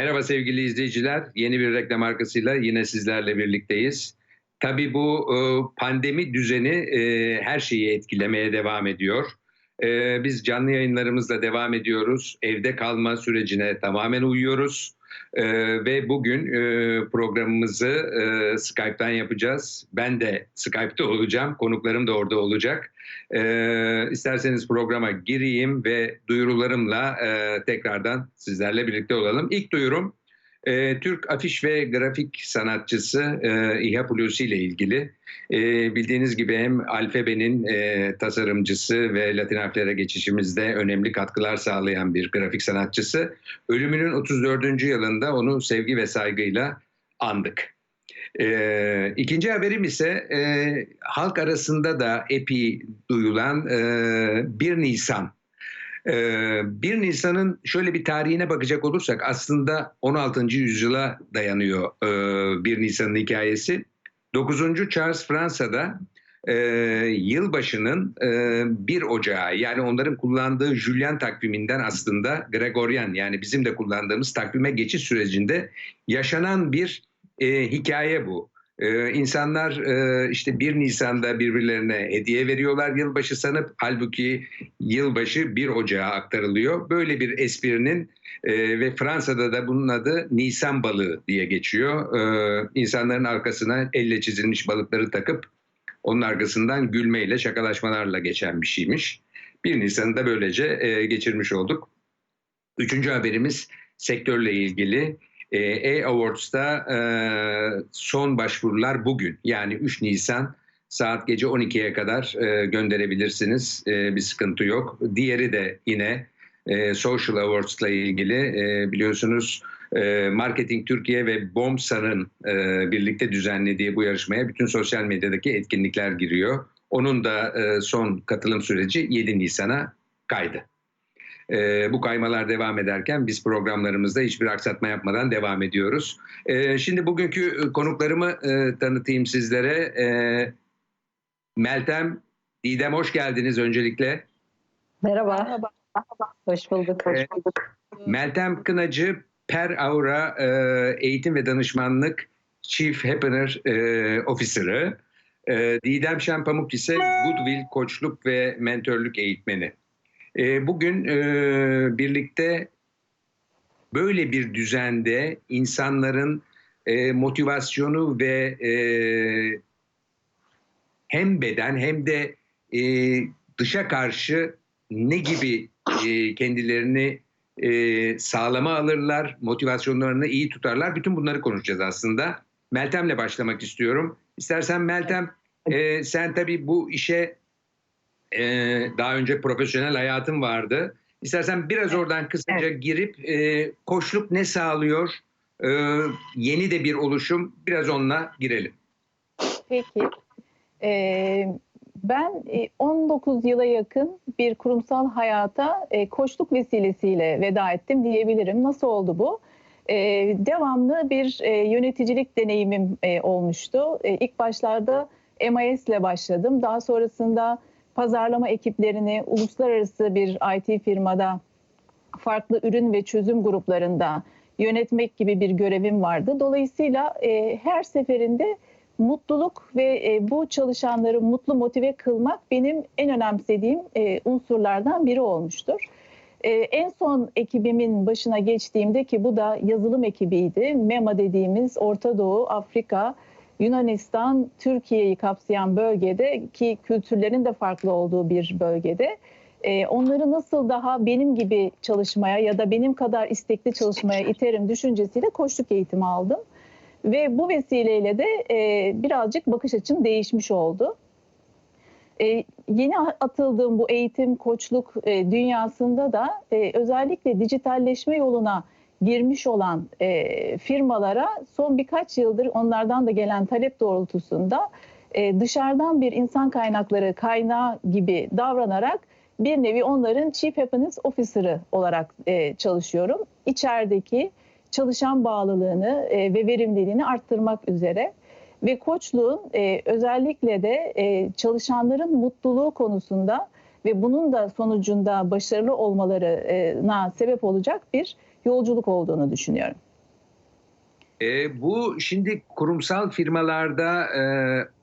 Merhaba sevgili izleyiciler. Yeni bir reklam arkasıyla yine sizlerle birlikteyiz. Tabii bu e, pandemi düzeni e, her şeyi etkilemeye devam ediyor. E, biz canlı yayınlarımızla devam ediyoruz. Evde kalma sürecine tamamen uyuyoruz. Ve bugün programımızı Skype'tan yapacağız. Ben de Skype'ta olacağım. Konuklarım da orada olacak. İsterseniz programa gireyim ve duyurularımla tekrardan sizlerle birlikte olalım. İlk duyurum e, Türk afiş ve grafik sanatçısı e, İHA Hulusi ile ilgili. E, bildiğiniz gibi hem alfabenin e, tasarımcısı ve Latin harflere geçişimizde önemli katkılar sağlayan bir grafik sanatçısı. Ölümünün 34. yılında onu sevgi ve saygıyla andık. E, ikinci haberim ise e, halk arasında da epi duyulan e, 1 Nisan 1 ee, Nisan'ın şöyle bir tarihine bakacak olursak aslında 16. yüzyıla dayanıyor 1 e, Nisan'ın hikayesi. 9. Charles Fransa'da e, yılbaşının e, 1 Ocağı yani onların kullandığı Julian takviminden aslında Gregorian yani bizim de kullandığımız takvime geçiş sürecinde yaşanan bir e, hikaye bu. Ee, insanlar e, işte 1 Nisan'da birbirlerine hediye veriyorlar yılbaşı sanıp halbuki yılbaşı 1 Ocağı aktarılıyor. Böyle bir esprinin e, ve Fransa'da da bunun adı Nisan balığı diye geçiyor. E, insanların arkasına elle çizilmiş balıkları takıp onun arkasından gülmeyle şakalaşmalarla geçen bir şeymiş. 1 Nisan'ı da böylece e, geçirmiş olduk. Üçüncü haberimiz sektörle ilgili. E-Awards'ta e, son başvurular bugün yani 3 Nisan saat gece 12'ye kadar e, gönderebilirsiniz. E, bir sıkıntı yok. Diğeri de yine e, Social Awards'la ilgili e, biliyorsunuz e, Marketing Türkiye ve BOMSA'nın e, birlikte düzenlediği bu yarışmaya bütün sosyal medyadaki etkinlikler giriyor. Onun da e, son katılım süreci 7 Nisan'a kaydı. E, bu kaymalar devam ederken biz programlarımızda hiçbir aksatma yapmadan devam ediyoruz. E, şimdi bugünkü konuklarımı e, tanıtayım sizlere. E, Meltem, Didem hoş geldiniz öncelikle. Merhaba. Merhaba. Hoş bulduk. Hoş bulduk. Meltem Kınacı, Per Aura e, Eğitim ve Danışmanlık Chief Happener e, Officer'ı. E, Didem Şenpamuk ise Goodwill Koçluk ve Mentörlük Eğitmeni. E, bugün e, birlikte böyle bir düzende insanların e, motivasyonu ve e, hem beden hem de e, dışa karşı ne gibi e, kendilerini e, sağlama alırlar, motivasyonlarını iyi tutarlar. Bütün bunları konuşacağız aslında. Meltem'le başlamak istiyorum. İstersen Meltem, e, sen tabii bu işe e, daha önce profesyonel hayatım vardı. İstersen biraz oradan kısaca evet. girip e, koçluk ne sağlıyor? E, yeni de bir oluşum. Biraz onunla girelim. Peki. Ee, ben 19 yıla yakın bir kurumsal hayata e, koçluk vesilesiyle veda ettim diyebilirim. Nasıl oldu bu? E, devamlı bir e, yöneticilik deneyimim e, olmuştu. E, ilk başlarda MIS ile başladım. Daha sonrasında pazarlama ekiplerini uluslararası bir IT firmada farklı ürün ve çözüm gruplarında yönetmek gibi bir görevim vardı. Dolayısıyla e, her seferinde mutluluk ve e, bu çalışanları mutlu motive kılmak benim en önemsediğim e, unsurlardan biri olmuştur. E, en son ekibimin başına geçtiğimde ki bu da yazılım ekibiydi. MEMA dediğimiz Orta Doğu, Afrika, Yunanistan, Türkiye'yi kapsayan bölgede ki kültürlerin de farklı olduğu bir bölgede e, onları nasıl daha benim gibi çalışmaya ya da benim kadar istekli çalışmaya iterim düşüncesiyle koçluk eğitimi aldım. Ve bu vesileyle de e, birazcık bakış açım değişmiş oldu. E, yeni atıldığım bu eğitim, koçluk e, dünyasında da e, özellikle dijitalleşme yoluna girmiş olan e, firmalara son birkaç yıldır onlardan da gelen talep doğrultusunda e, dışarıdan bir insan kaynakları kaynağı gibi davranarak bir nevi onların Chief Happiness Officer'ı olarak e, çalışıyorum. İçerideki çalışan bağlılığını e, ve verimliliğini arttırmak üzere ve koçluğun e, özellikle de e, çalışanların mutluluğu konusunda ve bunun da sonucunda başarılı olmalarına sebep olacak bir yolculuk olduğunu düşünüyorum. E, bu şimdi kurumsal firmalarda e,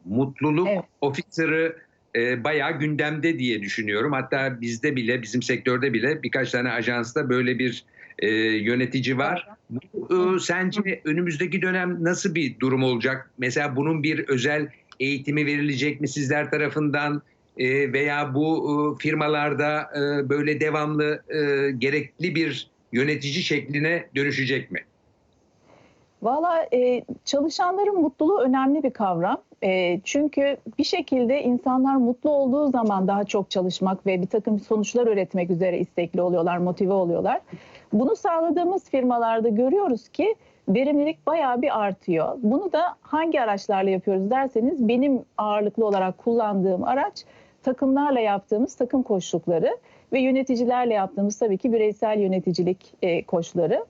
mutluluk evet. ofiseri e, bayağı gündemde diye düşünüyorum. Hatta bizde bile, bizim sektörde bile birkaç tane ajansta böyle bir e, yönetici var. Bu, e, sence önümüzdeki dönem nasıl bir durum olacak? Mesela bunun bir özel eğitimi verilecek mi sizler tarafından? E, veya bu e, firmalarda e, böyle devamlı e, gerekli bir yönetici şekline dönüşecek mi? Valla e, çalışanların mutluluğu önemli bir kavram. E, çünkü bir şekilde insanlar mutlu olduğu zaman daha çok çalışmak ve bir takım sonuçlar üretmek üzere istekli oluyorlar, motive oluyorlar. Bunu sağladığımız firmalarda görüyoruz ki verimlilik bayağı bir artıyor. Bunu da hangi araçlarla yapıyoruz derseniz benim ağırlıklı olarak kullandığım araç takımlarla yaptığımız takım koşulları ve yöneticilerle yaptığımız tabii ki bireysel yöneticilik e, koçları.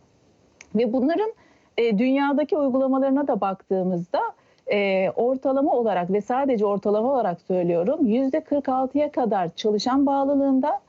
Ve bunların e, dünyadaki uygulamalarına da baktığımızda e, ortalama olarak ve sadece ortalama olarak söylüyorum %46'ya kadar çalışan bağlılığında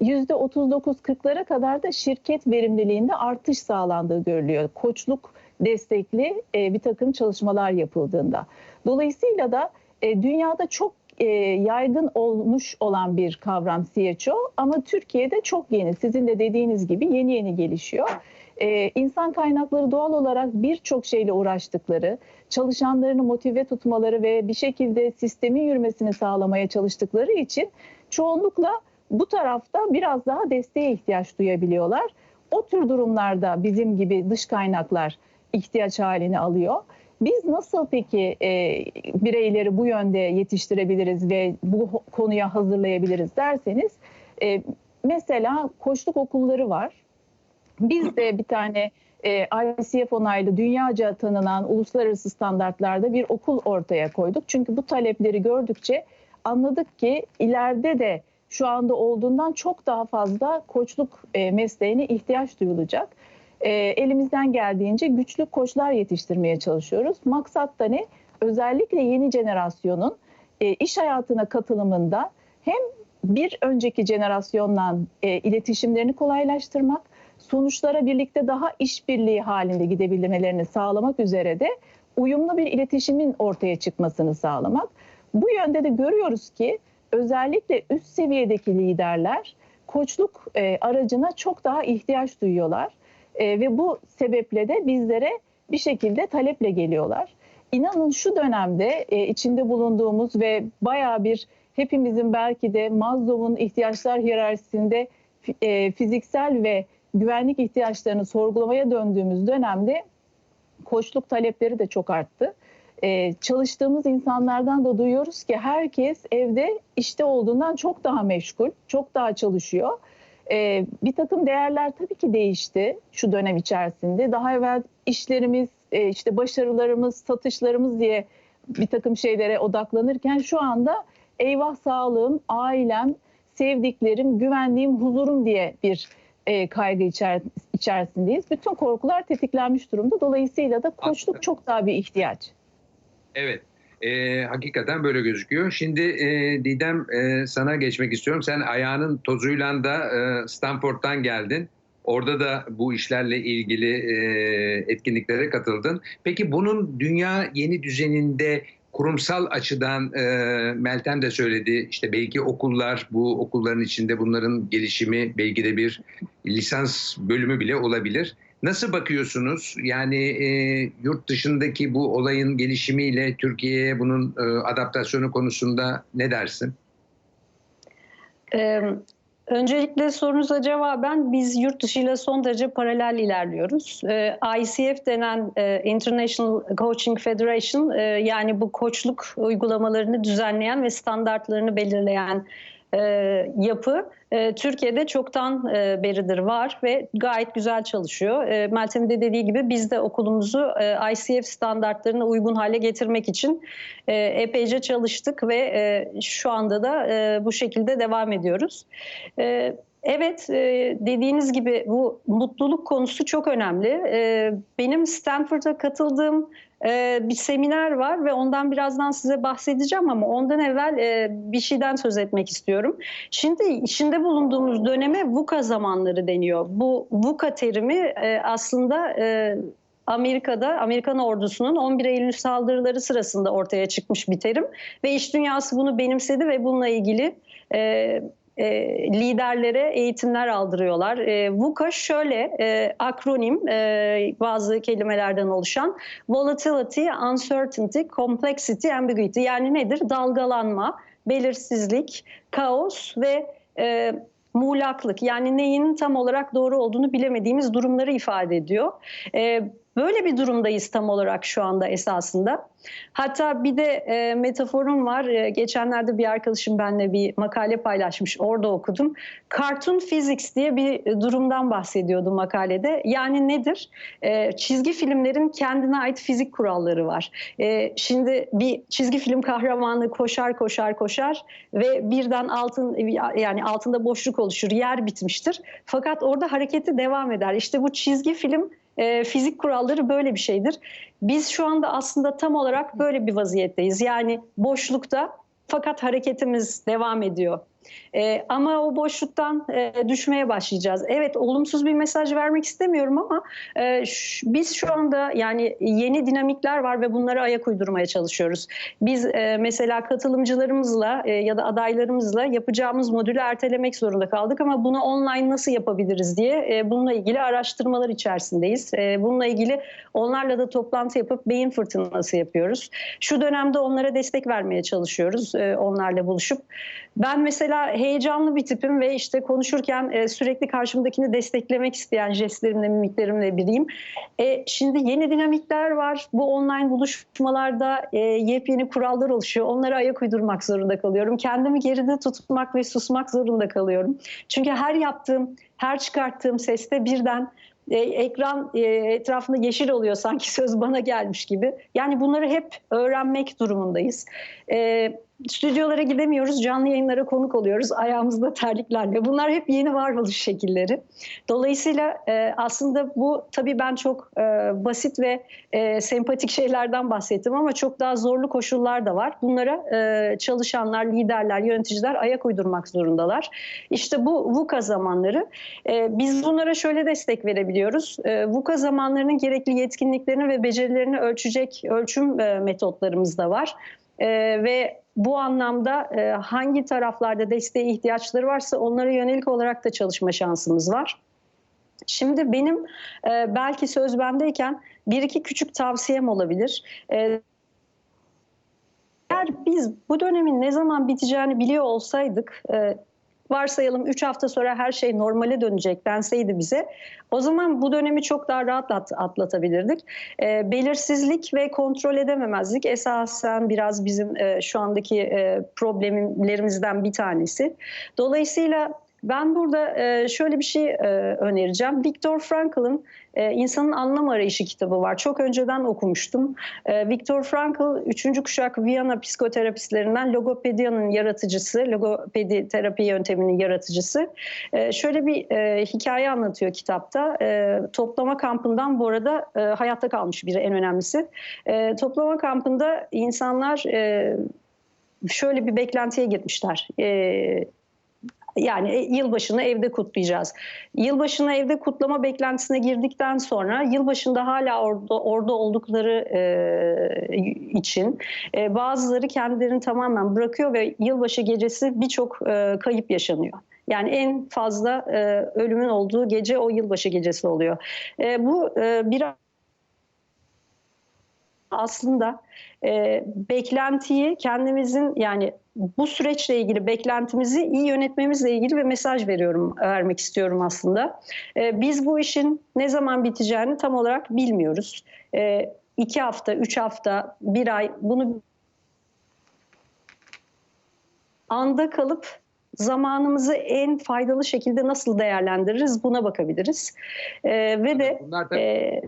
%39-40'lara kadar da şirket verimliliğinde artış sağlandığı görülüyor. Koçluk destekli e, bir takım çalışmalar yapıldığında. Dolayısıyla da e, dünyada çok e, yaygın olmuş olan bir kavram CHO ama Türkiye'de çok yeni. Sizin de dediğiniz gibi yeni yeni gelişiyor. E, insan kaynakları doğal olarak birçok şeyle uğraştıkları, çalışanlarını motive tutmaları ve bir şekilde sistemin yürümesini sağlamaya çalıştıkları için çoğunlukla bu tarafta biraz daha desteğe ihtiyaç duyabiliyorlar. O tür durumlarda bizim gibi dış kaynaklar ihtiyaç halini alıyor. Biz nasıl peki e, bireyleri bu yönde yetiştirebiliriz ve bu konuya hazırlayabiliriz derseniz e, mesela koçluk okulları var. Biz de bir tane e, ICF onaylı dünyaca tanınan uluslararası standartlarda bir okul ortaya koyduk. Çünkü bu talepleri gördükçe anladık ki ileride de şu anda olduğundan çok daha fazla koçluk e, mesleğine ihtiyaç duyulacak. E, elimizden geldiğince güçlü koçlar yetiştirmeye çalışıyoruz. Maksat da ne? Özellikle yeni jenerasyonun e, iş hayatına katılımında hem bir önceki jenerasyonla e, iletişimlerini kolaylaştırmak, sonuçlara birlikte daha işbirliği halinde gidebilmelerini sağlamak üzere de uyumlu bir iletişimin ortaya çıkmasını sağlamak. Bu yönde de görüyoruz ki özellikle üst seviyedeki liderler koçluk e, aracına çok daha ihtiyaç duyuyorlar. E, ve bu sebeple de bizlere bir şekilde taleple geliyorlar. İnanın şu dönemde e, içinde bulunduğumuz ve baya bir hepimizin belki de Maslow'un ihtiyaçlar hiyerarşisinde e, fiziksel ve güvenlik ihtiyaçlarını sorgulamaya döndüğümüz dönemde koçluk talepleri de çok arttı. Ee, çalıştığımız insanlardan da duyuyoruz ki herkes evde işte olduğundan çok daha meşgul, çok daha çalışıyor. Ee, bir takım değerler tabii ki değişti şu dönem içerisinde. Daha evvel işlerimiz, e, işte başarılarımız, satışlarımız diye bir takım şeylere odaklanırken şu anda eyvah sağlığım, ailem, sevdiklerim, güvenliğim, huzurum diye bir e, kaygı içer, içerisindeyiz. Bütün korkular tetiklenmiş durumda. Dolayısıyla da koçluk çok daha bir ihtiyaç. Evet. E, hakikaten böyle gözüküyor. Şimdi e, Didem e, sana geçmek istiyorum. Sen ayağının tozuyla da e, Stanford'dan geldin. Orada da bu işlerle ilgili e, etkinliklere katıldın. Peki bunun dünya yeni düzeninde kurumsal açıdan e, Meltem de söyledi işte belki okullar bu okulların içinde bunların gelişimi belki de bir lisans bölümü bile olabilir. Nasıl bakıyorsunuz? Yani e, yurt dışındaki bu olayın gelişimiyle Türkiye'ye bunun e, adaptasyonu konusunda ne dersin? Öncelikle sorunuza cevaben biz yurt dışı ile son derece paralel ilerliyoruz. Ee, ICF denen e, International Coaching Federation e, yani bu koçluk uygulamalarını düzenleyen ve standartlarını belirleyen e, yapı e, Türkiye'de çoktan e, beridir var ve gayet güzel çalışıyor. E, Meltem'in de dediği gibi biz de okulumuzu e, ICF standartlarına uygun hale getirmek için e, epeyce çalıştık ve e, şu anda da e, bu şekilde devam ediyoruz. E, Evet e, dediğiniz gibi bu mutluluk konusu çok önemli. E, benim Stanford'a katıldığım bir seminer var ve ondan birazdan size bahsedeceğim ama ondan evvel bir şeyden söz etmek istiyorum. Şimdi içinde bulunduğumuz döneme VUCA zamanları deniyor. Bu VUCA terimi aslında Amerika'da Amerikan ordusunun 11 Eylül saldırıları sırasında ortaya çıkmış bir terim ve iş dünyası bunu benimsedi ve bununla ilgili e, e, liderlere eğitimler aldırıyorlar. E, VUCA şöyle e, akronim e, bazı kelimelerden oluşan volatility, uncertainty, complexity, ambiguity yani nedir? Dalgalanma, belirsizlik, kaos ve e, muğlaklık yani neyin tam olarak doğru olduğunu bilemediğimiz durumları ifade ediyor. E, böyle bir durumdayız tam olarak şu anda esasında. Hatta bir de e, metaforum var. E, geçenlerde bir arkadaşım benimle bir makale paylaşmış. Orada okudum. Cartoon physics diye bir durumdan bahsediyordu makalede. Yani nedir? E, çizgi filmlerin kendine ait fizik kuralları var. E, şimdi bir çizgi film kahramanı koşar koşar koşar ve birden altın yani altında boşluk oluşur. Yer bitmiştir. Fakat orada hareketi devam eder. İşte bu çizgi film e, fizik kuralları böyle bir şeydir. Biz şu anda aslında tam olarak böyle bir vaziyetteyiz. Yani boşlukta fakat hareketimiz devam ediyor. E, ama o boşluktan e, düşmeye başlayacağız. Evet olumsuz bir mesaj vermek istemiyorum ama e, biz şu anda yani yeni dinamikler var ve bunlara ayak uydurmaya çalışıyoruz. Biz e, mesela katılımcılarımızla e, ya da adaylarımızla yapacağımız modülü ertelemek zorunda kaldık ama bunu online nasıl yapabiliriz diye e, bununla ilgili araştırmalar içerisindeyiz. E, bununla ilgili onlarla da toplantı yapıp beyin fırtınası yapıyoruz. Şu dönemde onlara destek vermeye çalışıyoruz e, onlarla buluşup. Ben mesela heyecanlı bir tipim ve işte konuşurken e, sürekli karşımdakini desteklemek isteyen jestlerimle, mimiklerimle biriyim. E, şimdi yeni dinamikler var. Bu online buluşmalarda e, yepyeni kurallar oluşuyor. Onlara ayak uydurmak zorunda kalıyorum. Kendimi geride tutmak ve susmak zorunda kalıyorum. Çünkü her yaptığım, her çıkarttığım seste birden e, ekran e, etrafında yeşil oluyor sanki söz bana gelmiş gibi. Yani bunları hep öğrenmek durumundayız. E, stüdyolara gidemiyoruz, canlı yayınlara konuk oluyoruz ayağımızda terliklerle. Bunlar hep yeni varoluş şekilleri. Dolayısıyla e, aslında bu tabii ben çok e, basit ve e, sempatik şeylerden bahsettim ama çok daha zorlu koşullar da var. Bunlara e, çalışanlar, liderler, yöneticiler ayak uydurmak zorundalar. İşte bu VUCA zamanları. E, biz bunlara şöyle destek verebiliyoruz. E, VUCA zamanlarının gerekli yetkinliklerini ve becerilerini ölçecek ölçüm e, metotlarımız da var. E, ve bu anlamda e, hangi taraflarda desteğe ihtiyaçları varsa onlara yönelik olarak da çalışma şansımız var. Şimdi benim e, belki söz bendeyken bir iki küçük tavsiyem olabilir. E, eğer biz bu dönemin ne zaman biteceğini biliyor olsaydık e, varsayalım 3 hafta sonra her şey normale dönecek denseydi bize o zaman bu dönemi çok daha rahat at, atlatabilirdik. E, belirsizlik ve kontrol edememezlik esasen biraz bizim e, şu andaki e, problemlerimizden bir tanesi. Dolayısıyla ben burada e, şöyle bir şey e, önereceğim. Viktor Frankl'ın e, İnsanın Anlam Arayışı kitabı var. Çok önceden okumuştum. Viktor Frankl, üçüncü kuşak Viyana psikoterapistlerinden logopediyanın yaratıcısı, logopedi terapi yönteminin yaratıcısı. Şöyle bir hikaye anlatıyor kitapta. Toplama kampından bu arada hayatta kalmış biri en önemlisi. Toplama kampında insanlar şöyle bir beklentiye gitmişler yani e, yılbaşını evde kutlayacağız. Yılbaşını evde kutlama beklentisine girdikten sonra yılbaşında hala orada, orada oldukları e, için e, bazıları kendilerini tamamen bırakıyor ve yılbaşı gecesi birçok e, kayıp yaşanıyor. Yani en fazla e, ölümün olduğu gece o yılbaşı gecesi oluyor. E, bu e, bir aslında e, beklentiyi kendimizin yani bu süreçle ilgili beklentimizi iyi yönetmemizle ilgili bir mesaj veriyorum, vermek istiyorum aslında. E, biz bu işin ne zaman biteceğini tam olarak bilmiyoruz. E, iki hafta, üç hafta, bir ay bunu anda kalıp zamanımızı en faydalı şekilde nasıl değerlendiririz buna bakabiliriz. E, ve de Bunlar da... e,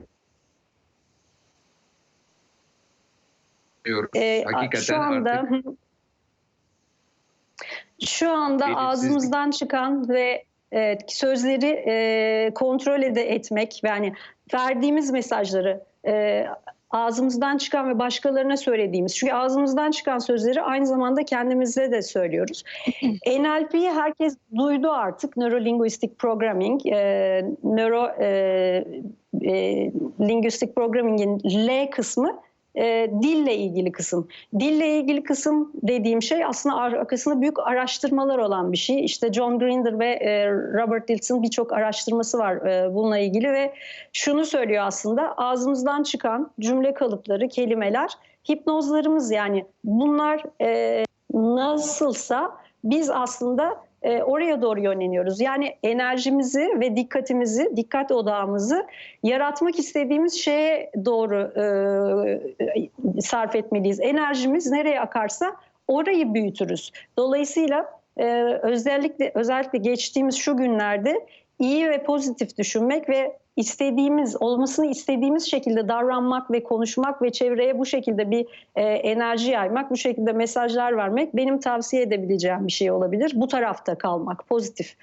e, Hakikaten şu anda artık... şu anda ağzımızdan çıkan ve evet, sözleri e, kontrol ede etmek yani verdiğimiz mesajları e, ağzımızdan çıkan ve başkalarına söylediğimiz. Çünkü ağzımızdan çıkan sözleri aynı zamanda kendimize de söylüyoruz. NLP'yi herkes duydu artık. Neuro Linguistic Programming, e, nöro e, e, Linguistic Programming'in L kısmı e, dille ilgili kısım. Dille ilgili kısım dediğim şey aslında arkasında büyük araştırmalar olan bir şey. İşte John Grinder ve e, Robert Dilson birçok araştırması var e, bununla ilgili ve şunu söylüyor aslında ağzımızdan çıkan cümle kalıpları, kelimeler hipnozlarımız yani bunlar e, nasılsa biz aslında e, oraya doğru yönleniyoruz. Yani enerjimizi ve dikkatimizi, dikkat odağımızı yaratmak istediğimiz şeye doğru e, sarf etmeliyiz. Enerjimiz nereye akarsa orayı büyütürüz. Dolayısıyla e, özellikle özellikle geçtiğimiz şu günlerde iyi ve pozitif düşünmek ve istediğimiz, olmasını istediğimiz şekilde davranmak ve konuşmak ve çevreye bu şekilde bir e, enerji yaymak, bu şekilde mesajlar vermek benim tavsiye edebileceğim bir şey olabilir. Bu tarafta kalmak, pozitif.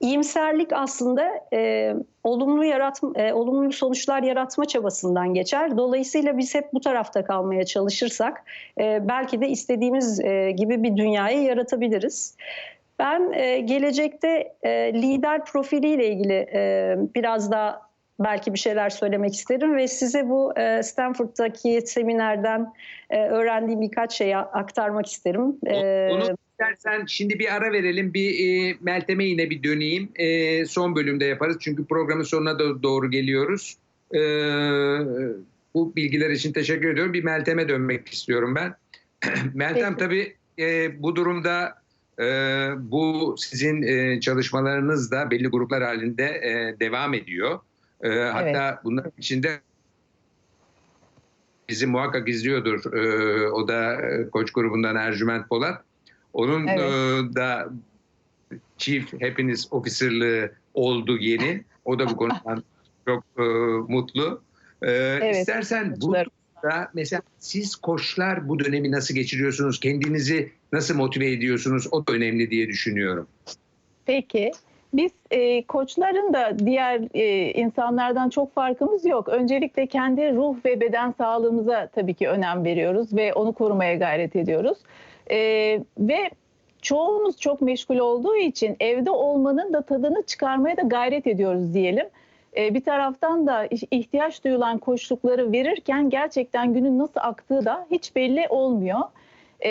İyimserlik aslında e, olumlu yaratma, e, olumlu sonuçlar yaratma çabasından geçer. Dolayısıyla biz hep bu tarafta kalmaya çalışırsak e, belki de istediğimiz e, gibi bir dünyayı yaratabiliriz. Ben e, gelecekte e, lider profiliyle ilgili e, biraz daha belki bir şeyler söylemek isterim ve size bu e, Stanford'daki seminerden e, öğrendiğim birkaç şeyi aktarmak isterim. E, Onu istersen şimdi bir ara verelim, bir e, Meltem'e yine bir döneyim. E, son bölümde yaparız çünkü programın sonuna da doğru geliyoruz. E, bu bilgiler için teşekkür ediyorum. Bir Meltem'e dönmek istiyorum ben. Meltem tabii e, bu durumda e, bu sizin e, çalışmalarınız da belli gruplar halinde e, devam ediyor. E, evet. Hatta bunların içinde bizi muhakkak izliyordur. E, o da e, koç grubundan Ercüment Polat. Onun evet. e, da Chief Happiness Officer'lığı oldu yeni. O da bu konudan çok e, mutlu. E, evet. İstersen bu da mesela siz koçlar bu dönemi nasıl geçiriyorsunuz? Kendinizi nasıl motive ediyorsunuz? O da önemli diye düşünüyorum. Peki. Biz e, koçların da diğer e, insanlardan çok farkımız yok. Öncelikle kendi ruh ve beden sağlığımıza tabii ki önem veriyoruz ve onu korumaya gayret ediyoruz. E, ve çoğumuz çok meşgul olduğu için evde olmanın da tadını çıkarmaya da gayret ediyoruz diyelim. E, bir taraftan da ihtiyaç duyulan koçlukları verirken gerçekten günün nasıl aktığı da hiç belli olmuyor. E,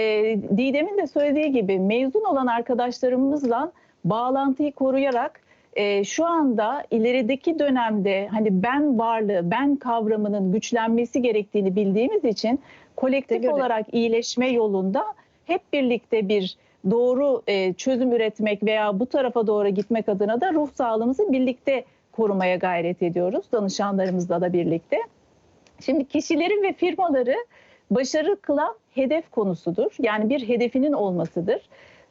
Didem'in de söylediği gibi mezun olan arkadaşlarımızla bağlantıyı koruyarak e, şu anda ilerideki dönemde hani ben varlığı, ben kavramının güçlenmesi gerektiğini bildiğimiz için kolektif olarak iyileşme yolunda hep birlikte bir doğru e, çözüm üretmek veya bu tarafa doğru gitmek adına da ruh sağlığımızı birlikte korumaya gayret ediyoruz danışanlarımızla da birlikte. Şimdi kişileri ve firmaları başarı kılan hedef konusudur. Yani bir hedefinin olmasıdır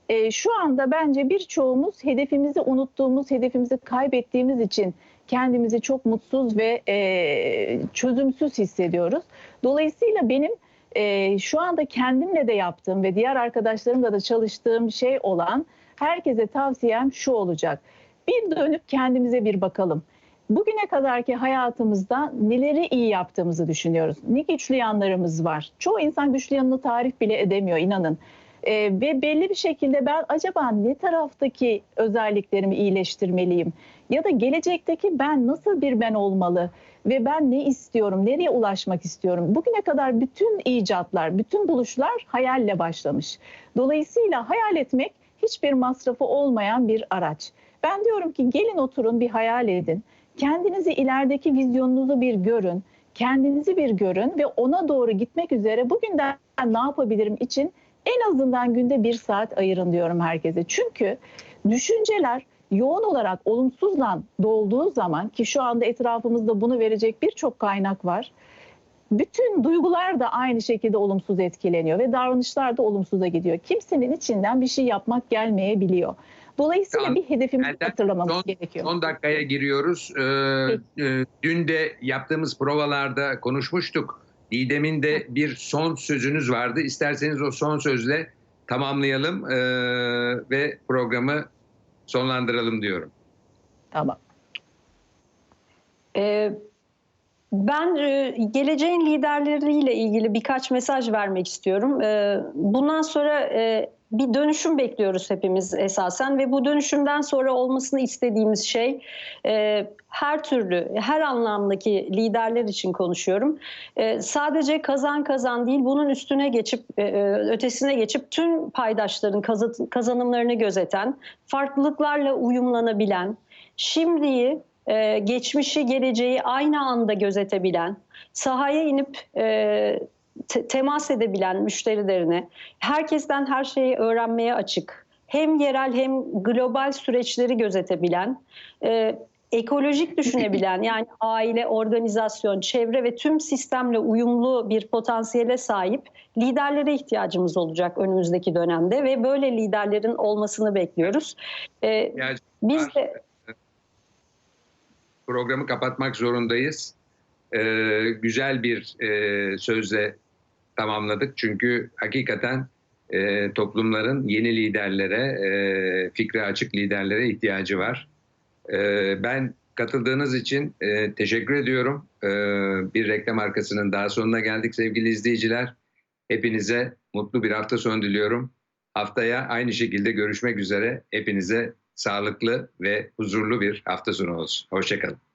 e, şu anda bence birçoğumuz hedefimizi unuttuğumuz, hedefimizi kaybettiğimiz için kendimizi çok mutsuz ve e, çözümsüz hissediyoruz. Dolayısıyla benim e, şu anda kendimle de yaptığım ve diğer arkadaşlarımla da çalıştığım şey olan herkese tavsiyem şu olacak. Bir dönüp kendimize bir bakalım. Bugüne kadarki hayatımızda neleri iyi yaptığımızı düşünüyoruz. Ne güçlü yanlarımız var. Çoğu insan güçlü yanını tarif bile edemiyor inanın. E, ve belli bir şekilde ben acaba ne taraftaki özelliklerimi iyileştirmeliyim? Ya da gelecekteki ben nasıl bir ben olmalı? Ve ben ne istiyorum? Nereye ulaşmak istiyorum? Bugüne kadar bütün icatlar, bütün buluşlar hayalle başlamış. Dolayısıyla hayal etmek hiçbir masrafı olmayan bir araç. Ben diyorum ki gelin oturun bir hayal edin. Kendinizi ilerideki vizyonunuzu bir görün. Kendinizi bir görün ve ona doğru gitmek üzere bugünden ne yapabilirim için en azından günde bir saat ayırın diyorum herkese. Çünkü düşünceler yoğun olarak olumsuzla dolduğu zaman ki şu anda etrafımızda bunu verecek birçok kaynak var. Bütün duygular da aynı şekilde olumsuz etkileniyor ve davranışlar da olumsuza gidiyor. Kimsenin içinden bir şey yapmak gelmeyebiliyor. Dolayısıyla bir hedefimizi hatırlamamız son, gerekiyor. Son dakikaya giriyoruz. Ee, e, dün de yaptığımız provalarda konuşmuştuk Didem'in de bir son sözünüz vardı. İsterseniz o son sözle tamamlayalım e, ve programı sonlandıralım diyorum. Tamam. Ee, ben e, geleceğin liderleriyle ilgili birkaç mesaj vermek istiyorum. E, bundan sonra e, bir dönüşüm bekliyoruz hepimiz esasen ve bu dönüşümden sonra olmasını istediğimiz şey e, her türlü, her anlamdaki liderler için konuşuyorum. E, sadece kazan kazan değil, bunun üstüne geçip, e, e ötesine geçip tüm paydaşların kazanımlarını gözeten, farklılıklarla uyumlanabilen, şimdiyi, e, geçmişi, geleceği aynı anda gözetebilen, sahaya inip e, te- temas edebilen müşterilerine, herkesten her şeyi öğrenmeye açık, hem yerel hem global süreçleri gözetebilen, e, ekolojik düşünebilen yani aile, organizasyon, çevre ve tüm sistemle uyumlu bir potansiyele sahip liderlere ihtiyacımız olacak önümüzdeki dönemde ve böyle liderlerin olmasını bekliyoruz. Ee, biz de programı kapatmak zorundayız. Ee, güzel bir e, sözle tamamladık. Çünkü hakikaten e, toplumların yeni liderlere, e, fikre açık liderlere ihtiyacı var. E, ben katıldığınız için e, teşekkür ediyorum. E, bir reklam arkasının daha sonuna geldik sevgili izleyiciler. Hepinize mutlu bir hafta sonu diliyorum. Haftaya aynı şekilde görüşmek üzere. Hepinize sağlıklı ve huzurlu bir hafta sonu olsun. Hoşçakalın.